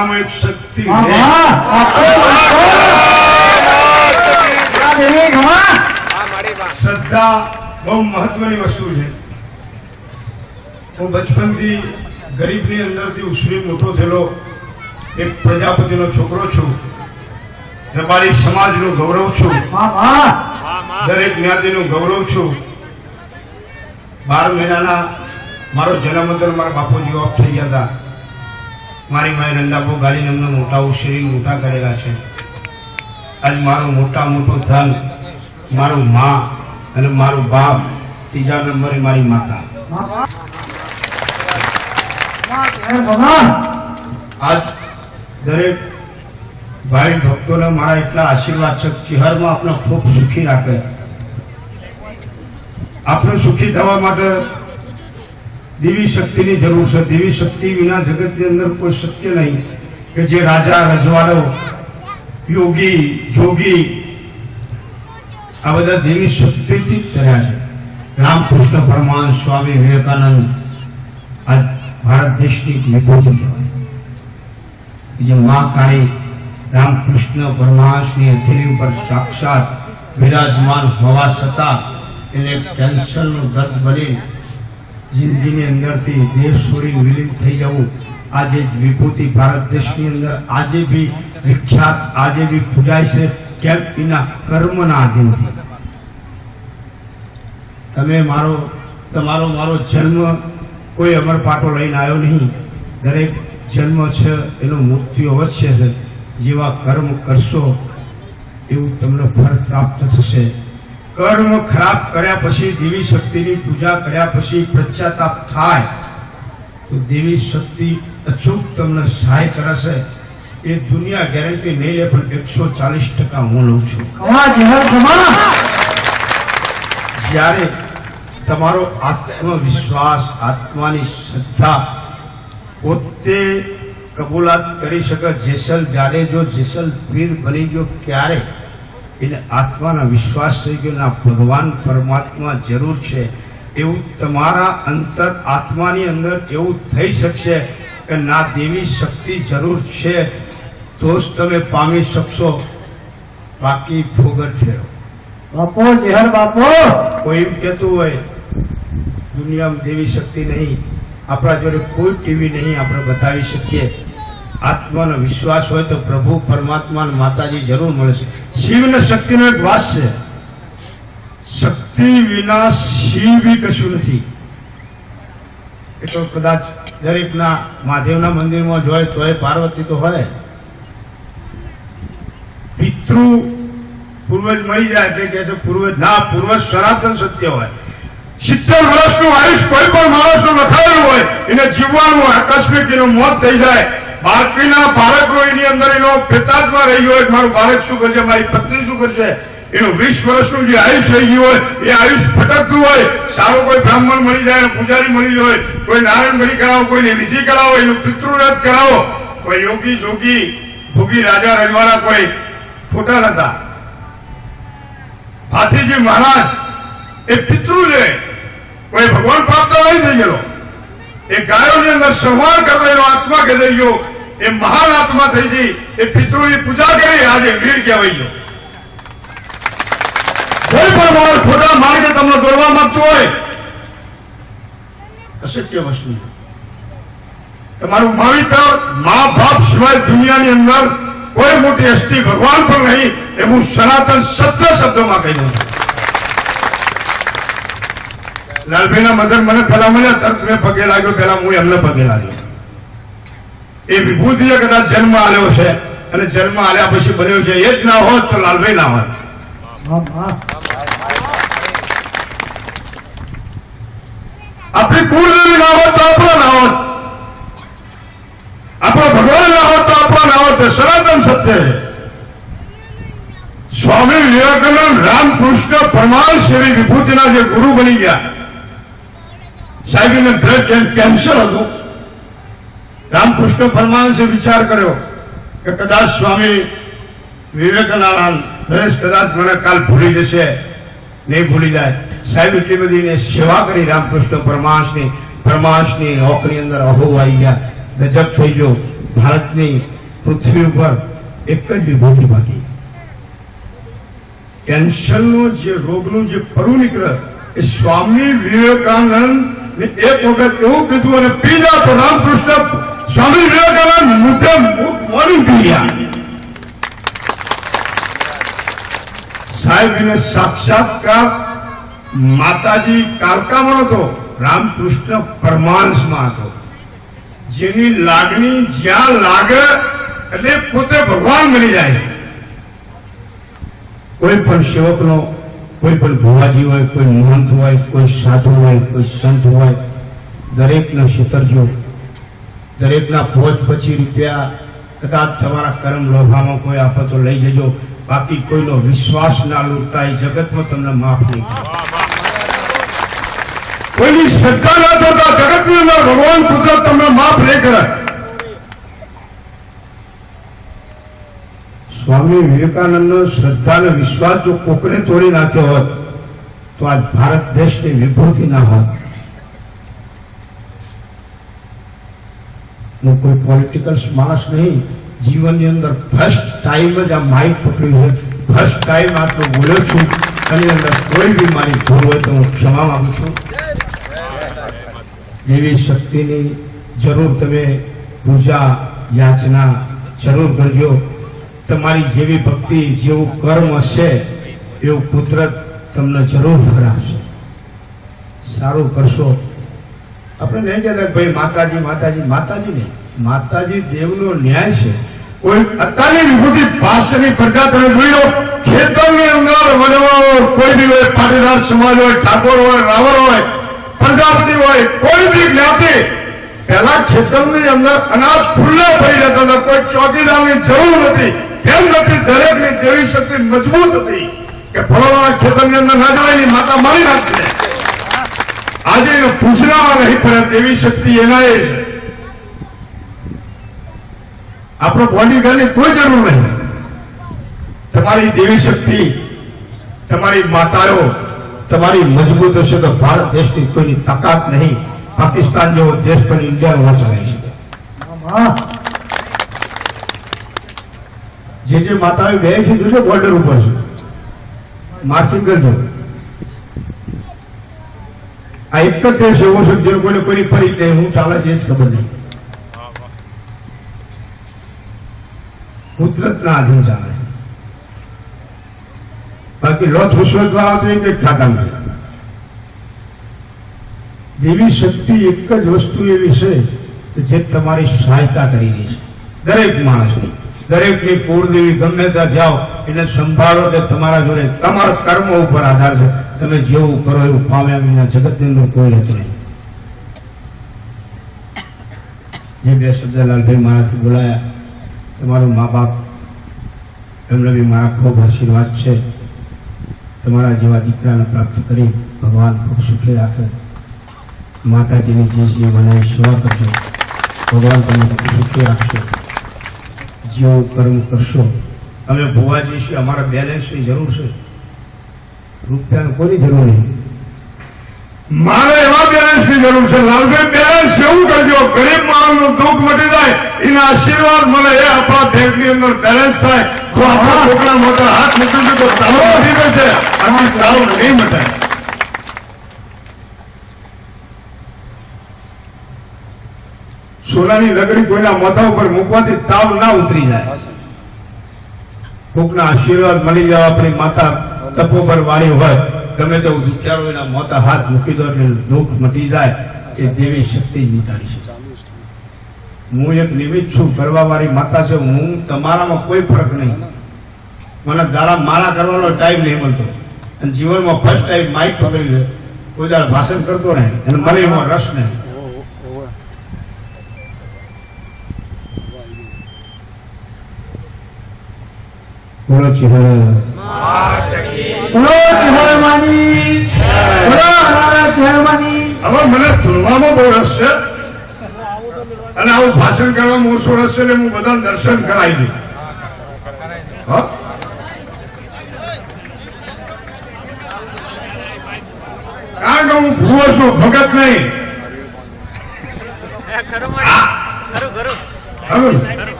મારામાં એક શક્તિ. શ્રદ્ધા બહુ મહત્વની વસ્તુ છે હું બચપનથી ગરીબની અંદરથી ઉછરી મોટો થયેલો એક પ્રજાપતિનો છોકરો છું રબારી સમાજનું ગૌરવ છું. દરેક જ્ઞાતિનું ગૌરવ છું બાર મહિનાના મારો જન્મ અંદર મારા બાપુજી ઓફ થઈ ગયા હતા મારી માએ રંડાપો ગાડીને અમને મોટા ઉછેરી મોટા કરેલા છે આજ મારો મોટા મોટો ધન, મારું મા અને મારું બાપ ત્રીજા નંબરે મારી માતા. આજ દરેક ભાઈ ભક્તોને મારા એટલા આશીર્વાદ છે ચિહરમાં આપણે ખૂબ સુખી રાખે આપણે સુખી થવા માટે દેવી શક્તિની જરૂર છે. દેવી શક્તિ વિના જગતની અંદર કોઈ શક્ય નહીં કે જે રાજા, રજવાડો, યોગી, જોગી, આ બધા દેવી શક્તિથી જ કર્યા છે. રામકૃષ્ણ પરમાન સ્વામી વિવેકાનંદ, આ ભારત દેશની વિભૂતિ જે મા કાળી રામકૃષ્ણ પરમાંશની હથેળી ઉપર સાક્ષાત વિરાજમાન હોવા છતાં એને કેન્સરનું દર્દ બની જિંદગીની અંદરથી દેશ છોડી વિલીન થઈ જવું, આજે વિભૂતિ ભારત દેશની અંદર, આજે બી વિખ્યાત, આજે બી પૂજાય છે કેમ એના કર્મના આધીનથી. તમે મારો, તમારો મારો જન્મ કોઈ અમર પાટો લઈને આવ્યો નહીં. દરેક જન્મ છે, એનું મૃત્યુ અવશ્ય છે. જેવા કર્મ કરશો, એવું તમને ફળ પ્રાપ્ત થશે. કર્મ ખરાબ કર્યા પછી દેવી શક્તિની પૂજા કર્યા પછી પશ્ચાતાપ થાય તો દેવી શક્તિ અચૂક તમને સહાય કરશે. એ દુનિયા ગેરંટી નહીં લે પણ એકસો ચાલીસ ટકા હું લઉં છું. જ્યારે તમારો આત્મવિશ્વાસ આત્માની શ્રદ્ધા પોતે કબૂલાત કરી શકે જેસલ જાડેજો જેસલ પીર બની ગયો ક્યારે? એને આત્માના વિશ્વાસ થઈ ગયો ના ભગવાન પરમાત્મા જરૂર છે. એવું તમારા અંતર આત્માની અંદર એવું થઈ શકશે કે ના દેવી શક્તિ જરૂર છે તો જ તમે પામી શકશો. બાકી ફોગટ ફેરો. બાપો જેહર બાપો! કોઈ એમ કહેતું હોય દુનિયામાં દેવી શક્તિ નહીં. આપણા જોડે કોઈ ટીવી નહીં આપણે બતાવી શકીએ. આત્માનો વિશ્વાસ હોય તો પ્રભુ પરમાત્મા માતાજી જરૂર મળશે શિવ ને શક્તિનો એક વાસ છે. શક્તિ વિના શિવ કશું નથી. એટલો કદાચ દરેકના મહાદેવના મંદિરમાં જોય તોય પાર્વતી તો હોય. પિતૃ પૂર્વજ મળી જાય એટલે કે છે, પૂર્વજ ના, પૂર્વજ સનાતન સત્ય હોય. સિત્તેર વર્ષનું આયુષ કોઈ પણ માણસનું લખાયેલું હોય, એને જીવવાનું, આકસ્મિક એનું મોત થઈ જાય બાળકીના બાળકો એની અંદર એનો પિતાજમાં રહી હોય, મારું બાળક શું કરશે, મારી પત્ની શું કરશે? એનું વીસ વર્ષનું જે આયુષ રહી ગયું હોય, એ આયુષ ભટકતું હોય, સારો કોઈ બ્રાહ્મણ મળી જાય પૂજારી મળી જાય કોઈ નારાયણ બલી કરાવો કોઈને વિધિ કરાવો, એનું પિતૃરથ કરાવો, કોઈ યોગી જોગી, ભોગી રાજા રજવાડા કોઈ ખોટા નતા. હાથીજી મહારાજ, એ પિતૃ છે કોઈ ભગવાન પ્રાપ્ત નહીં થઈ ગયેલો. એ ગાયોની અંદર સંહાર કરતો એનો આત્મા કહેવાઈ ગયો. એ મહાન આત્મા થઈ જઈ એ પિતૃની પૂજા કરી, આજે વીર કહેવાઈ ગયો. કોઈ પણ માણસ ખોટા માર્ગે તમને દોડવા માંગતું હોય, અશક્ય વસ્તુ તમારું માવિતર મા બાપ સિવાય દુનિયાની અંદર કોઈ મોટી હસ્તી ભગવાન પણ નહીં એવું સનાતન સત્ય શબ્દમાં કહી દઉં છું. લાલભાઈના મધર મને પેલા મળ્યા તરત મેં પગે લાગ્યો પેલા હું એમને પગે લાગ્યો. એ વિભૂતિએ કદાચ જન્મ આવ્યો છે અને જન્મ આલ્યા પછી બન્યો છે. એ જ ના હોત તો લાલભાઈ ના હોત. આપણી કુળદેવી ના હોત તો આપણો ના હોત. આપણો ભગવાન ના હોત તો આપણો ના હોત. સનાતન સત્ય છે. સ્વામી વિવેકાનંદ રામકૃષ્ણ પરમાર શ્રી વિભૂતિના જે ગુરુ બની ગયા. સાહેબ કેન્સર હતું. રામકૃષ્ણ પરમાંશે વિચાર કર્યો કે કદાચ સ્વામી વિવેકાનંદ, નરેશ કદાચ મને કાલ ભૂલી જશે. નહીં ભૂલી જાય. સાહેબ, એટલી બધી સેવા કરી રામકૃષ્ણ પરમાંશની પરમાંશની નોકરી અંદર અહો આવી ગયા. ગજબ થઈ ગયો. ભારતની પૃથ્વી ઉપર એક જ વિભૂતિ બાકી. કેન્સરનો જે રોગનું જે પરુ નીકળે એ સ્વામી વિવેકાનંદ એક વખત એવું કીધું અને તો રામકૃષ્ણ સ્વામી વિવેકાનંદ મુદ્દે મોડી પી ગયા. સાહેબ એને સાક્ષાત્કાર માતાજી કાલકામાં હતો, રામકૃષ્ણ પરમાંશમાં હતો. જેની લાગણી જ્યાં લાગે, એટલે પોતે ભગવાન બની જાય. કોઈ પણ સેવકનો, કોઈ પણ ભુવાજી હોય, કોઈ મહંત હોય, કોઈ સાધુ હોય, કોઈ સંત હોય, દરેકનો છેતરજો દરેકના ફોજ પછી રૂપિયા કદાચ તમારા કર્મ લોભામાં કોઈ આફતો લઈ જજો. બાકી કોઈનો વિશ્વાસ ના લૂટતા એ જગતમાં તમને માફ નહીં. કોઈની શ્રદ્ધા ના થતા જગતની અંદર ભગવાન કુદરત તમને માફ નહીં કરે. સ્વામી વિવેકાનંદનો શ્રદ્ધા અને વિશ્વાસ જો કોકને તોડી નાખ્યો હોત, તો આજ ભારત દેશની વિભૂતિ ના હોત. હું કોઈ પોલિટિકલ માણસ નહીં. જીવનની અંદર ફર્સ્ટ ટાઈમ જ આ માઇક પકડ્યું છે ફર્સ્ટ ટાઈમ આટલો બોલ્યો છું. એની અંદર કોઈ બી મારી ભૂલ હોય તો હું ક્ષમા માંગુ છું. એવી શક્તિની જરૂર તમે પૂજા યાચના જરૂર કરજો. તમારી જેવી ભક્તિ, જેવું કર્મ હશે, એવું કુદરત તમને જરૂર ફરાવશે. સારું કરશો. આપણે નહીં કહેતા ભાઈ માતાજી માતાજી માતાજી નહીં. માતાજી દેવનો ન્યાય છે. કોઈ અત્યારની વિભૂતિ પાસેની પ્રજા તમે જોઈ લો, ખેતરની અંદર વનવાઓ કોઈ બી હોય, પાટીદાર સમાજ હોય, ઠાકોર હોય, રાવણ હોય, પ્રજાપતિ હોય, કોઈ બી જ્ઞાતિ, પહેલા ખેતરની અંદર અનાજ ખુલ્લા પડી જતા હતા. કોઈ ચોકીદારની જરૂર નથી. કેમ નથી દરેકની દેવી શક્તિ મજબૂત હતી કે ફળવાના ખેતરની અંદર ના જવાય માતા મારી નાખતી આજે નહીં પડે દેવી શક્તિ એના એ આપણો બોડીગાર્ડની કોઈ જરૂર નહીં. તમારી દેવી શક્તિ તમારી માતાઓ તમારી મજબૂત હશે તો ભારત દેશની કોઈની તાકાત નહીં. પાકિસ્તાન જેવો દેશ પણ ઇન્ડિયાનો વોચ ચલાવી શકે. જે જે માતાઓ બે છે જોજો બોર્ડર ઉપર છે. માર્કિંગ કરજો. આ એક જ દેશ એવો છે જે લોકોને કોઈની પડી નહીં હું ચાલે છે એ જ ખબર નહીં. કુદરતના આધીન ચાલે બાકી લોથ વિશ્વાસ દ્વારા તો એક એક ખાતા નથી. દેવી શક્તિ એક જ વસ્તુ એવી છે કે જે તમારી સહાયતા કરી રહી છે. દરેક માણસની. દરેકની કુળદેવી ગમે ત્યાં જાઓ, એને સંભાળો કે તમારા જોડે તમારા કર્મ ઉપર આધાર છે. તમે જેવું કરો એવું પામ્યા વિના જગતની અંદર કોઈ નહીં. જે બે શબ્દ મારાથી બોલાયા, તમારું મા બાપ એમને બી મારા ખૂબ આશીર્વાદ છે. તમારા જેવા દીકરાને પ્રાપ્ત કરી ભગવાન ખૂબ સુખી રાખે. માતાજીની જે જે મને સેવા કરજો, ભગવાન તમને સુખી રાખશે. જેવું કર્મ કરશો અમે ભુવાજી છીએ અમારા બેલેન્સની જરૂર છે. રૂપિયાની કોઈ જરૂર નહીં. મારે એવા બેલેન્સની જરૂર છે લાલભાઈ બેલેન્સ એવું કરજો ગરીબ માણસનું દુઃખ મટી જાય એના આશીર્વાદ મળે એ આપણા બેંકની અંદર બેલેન્સ થાય. તો આપણા છોકરા મોટા હાથ મૂકી દીધો તો તાવ મટી જશે. અને તાવ નહીં મટાય. સોનાની લગડી કોઈના માથા ઉપર મૂકવાથી તાવ ના ઉતરી જાય. કોકના આશીર્વાદ મળી જાય આપણી માતા તપોબર વાળી હોય. ગમે તો વિચારો એના મોતા હાથ મૂકી દો એટલે દુઃખ મટી જાય. એ દેવી શક્તિ જ મિટાડી શકે હું એક નિમિત્ત છું કરવા વાળી માતા છે. હું તમારામાં કોઈ ફરક નહીં. મને દાડા મારા કરવાનો ટાઈમ નહીં મળતો. અને જીવનમાં ફર્સ્ટ ટાઈમ માઇક પકડી લે. કોઈ દાડ ભાષણ કરતો નહીં અને મને એમાં રસ નહીં બોલો ચિહરા બોલો ચહેરમાની બોલો હરારા ચહેરમાની હવે મને ફૂલવામાં બહુ રસ છે. અને આવું ભાષણ કરવામાં ઓછો રસ છે હું બધા દર્શન કરાવી દઉં. કારણ કે હું ભૂવો છું ભગત નહીં.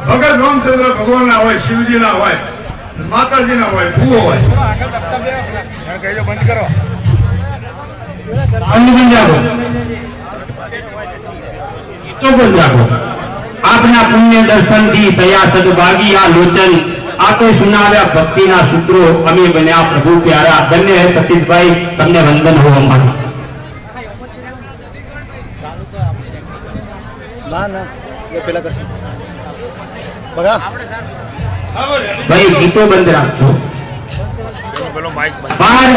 ભગત રામચંદ્ર ભગવાન ના હોય શિવજી ના હોય. માતાજી ના હોય, ભૂવો હોય. બંધ કરો આપના પુણ્ય દર્શનથી થયા સદભાગી આ લોચન, આપે સુનાવ્યા ભક્તિના સૂત્રો અમે બન્યા પ્રભુ પ્યારા. બંને સતીશભાઈ, તમને વંદન હો અમારું. ના ના પેલા કરશું. બગા. ભાઈ ગીતો બંધ રાખજો. બહાર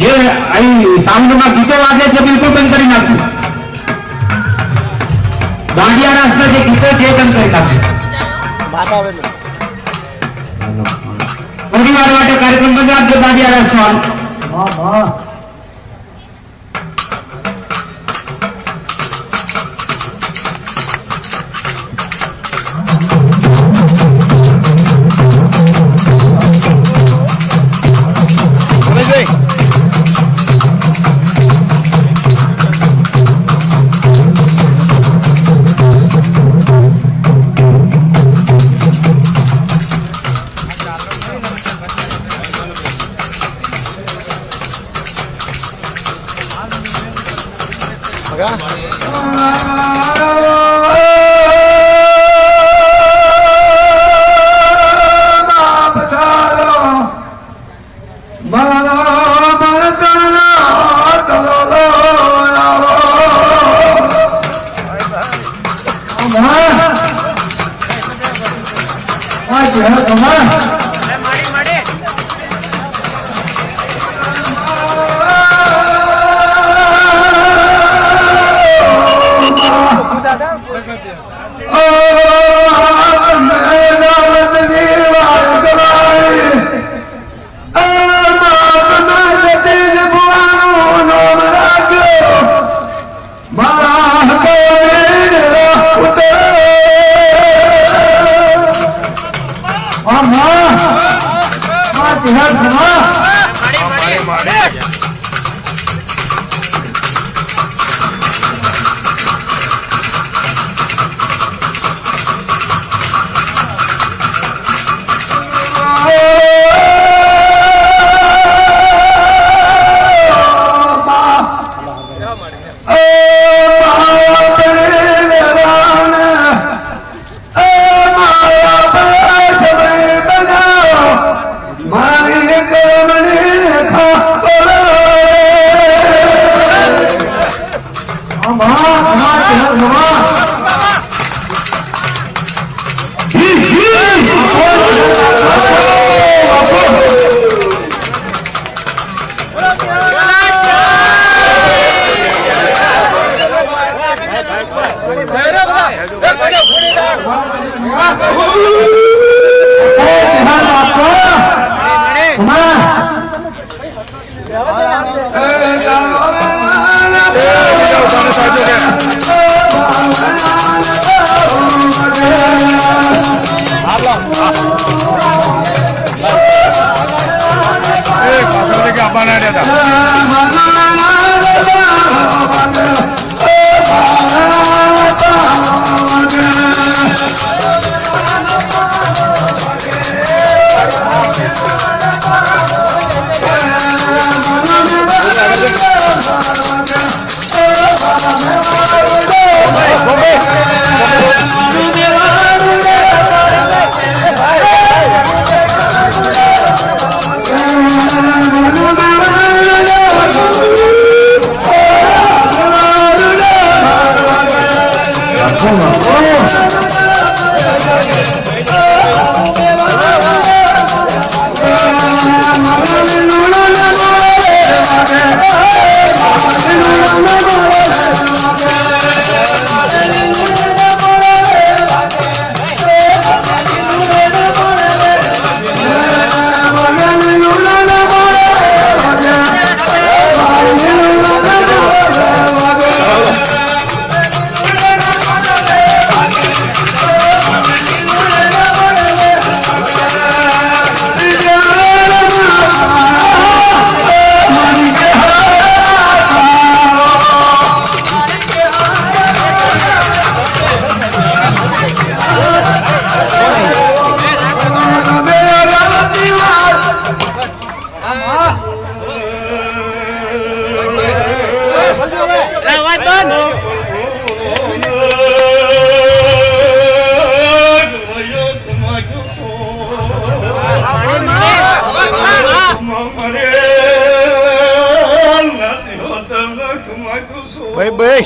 જે અહીં સાઉન્ડમાં ગીતો વાગે છે, બિલકુલ બંધ કરી નાખજો. દાંડિયા રાસના જે ગીતો છે બંધ કરી નાખજો. માતા થોડી વાર માટે કાર્યક્રમ બંધ રાખજો દાંડિયા રાસનો. હા Ai, que é, માં માં તેહર સમા Mom. ભાઈ ભાઈ.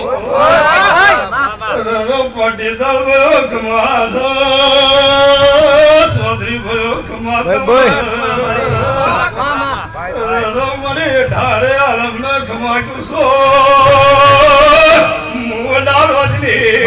ચૌધરી ઢારે આલમ ના ખમાક્યું સો મોડા રોજની